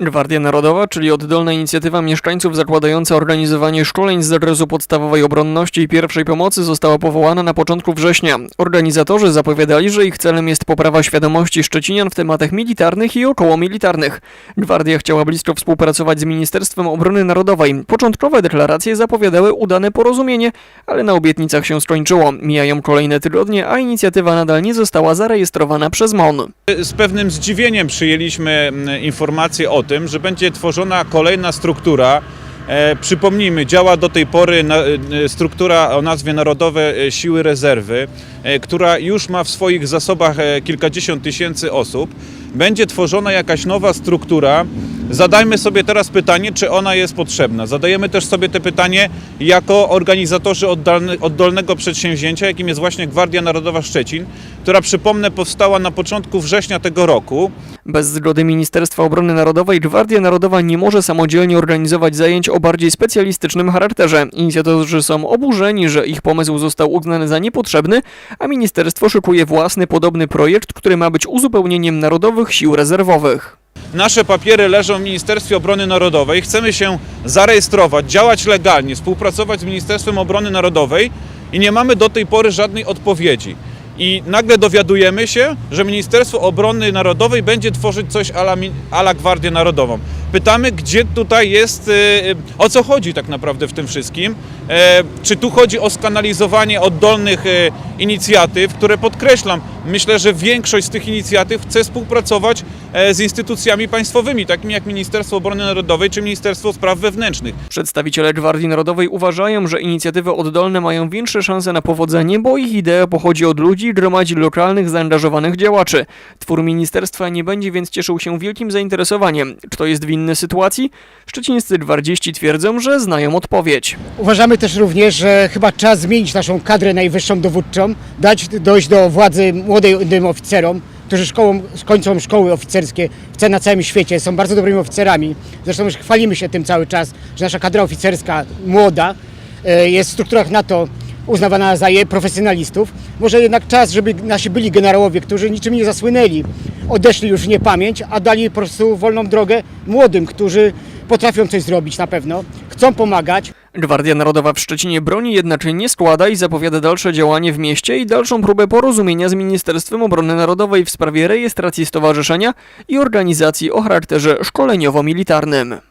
Gwardia Narodowa, czyli oddolna inicjatywa mieszkańców zakładająca organizowanie szkoleń z zakresu podstawowej obronności i pierwszej pomocy została powołana na początku września. Organizatorzy zapowiadali, że ich celem jest poprawa świadomości Szczecinian w tematach militarnych i okołomilitarnych. Gwardia chciała blisko współpracować z Ministerstwem Obrony Narodowej. Początkowe deklaracje zapowiadały udane porozumienie, ale na obietnicach się skończyło. Mijają kolejne tygodnie, a inicjatywa nadal nie została zarejestrowana przez MON. Z pewnym zdziwieniem przyjęliśmy mm, informację o tym, że będzie tworzona kolejna struktura. E, przypomnijmy, działa do tej pory e, struktura o nazwie Narodowe Siły Rezerwy, e, która już ma w swoich zasobach kilkadziesiąt tysięcy osób. Będzie tworzona jakaś nowa struktura. Zadajmy sobie teraz pytanie, czy ona jest potrzebna. Zadajemy też sobie te pytanie jako organizatorzy oddalny, oddolnego przedsięwzięcia, jakim jest właśnie Gwardia Narodowa Szczecin, która przypomnę powstała na początku września tego roku. Bez zgody Ministerstwa Obrony Narodowej Gwardia Narodowa nie może samodzielnie organizować zajęć o bardziej specjalistycznym charakterze. Inicjatorzy są oburzeni, że ich pomysł został uznany za niepotrzebny, a ministerstwo szykuje własny podobny projekt, który ma być uzupełnieniem Narodowych Sił Rezerwowych. Nasze papiery leżą w Ministerstwie Obrony Narodowej. Chcemy się zarejestrować, działać legalnie, współpracować z Ministerstwem Obrony Narodowej i nie mamy do tej pory żadnej odpowiedzi. I nagle dowiadujemy się, że Ministerstwo Obrony Narodowej będzie tworzyć coś ala, ala Gwardię Narodową. Pytamy, gdzie tutaj jest, y, y, o co chodzi tak naprawdę w tym wszystkim. E, Czy tu chodzi o skanalizowanie oddolnych e, inicjatyw, które podkreślam, myślę, że większość z tych inicjatyw chce współpracować e, z instytucjami państwowymi, takimi jak Ministerstwo Obrony Narodowej czy Ministerstwo Spraw Wewnętrznych. Przedstawiciele Gwardii Narodowej uważają, że inicjatywy oddolne mają większe szanse na powodzenie, bo ich idea pochodzi od ludzi i gromadzi lokalnych, zaangażowanych działaczy. Twór ministerstwa nie będzie więc cieszył się wielkim zainteresowaniem. Kto jest winny sytuacji? Szczecińscy gwardziści twierdzą, że znają odpowiedź. Uważamy też również, że chyba czas zmienić naszą kadrę najwyższą dowódczą, dać dojść do władzy młodym oficerom, którzy szkołą, skończą szkoły oficerskie na całym świecie, są bardzo dobrymi oficerami. Zresztą już chwalimy się tym cały czas, że nasza kadra oficerska młoda e, jest w strukturach NATO uznawana za je profesjonalistów. Może jednak czas, żeby nasi byli generałowie, którzy niczym nie zasłynęli, odeszli już w niepamięć, a dali po prostu wolną drogę młodym, którzy potrafią coś zrobić na pewno, chcą pomagać, Gwardia Narodowa w Szczecinie broni jednak nie składa i zapowiada dalsze działanie w mieście i dalszą próbę porozumienia z Ministerstwem Obrony Narodowej w sprawie rejestracji stowarzyszenia i organizacji o charakterze szkoleniowo-militarnym.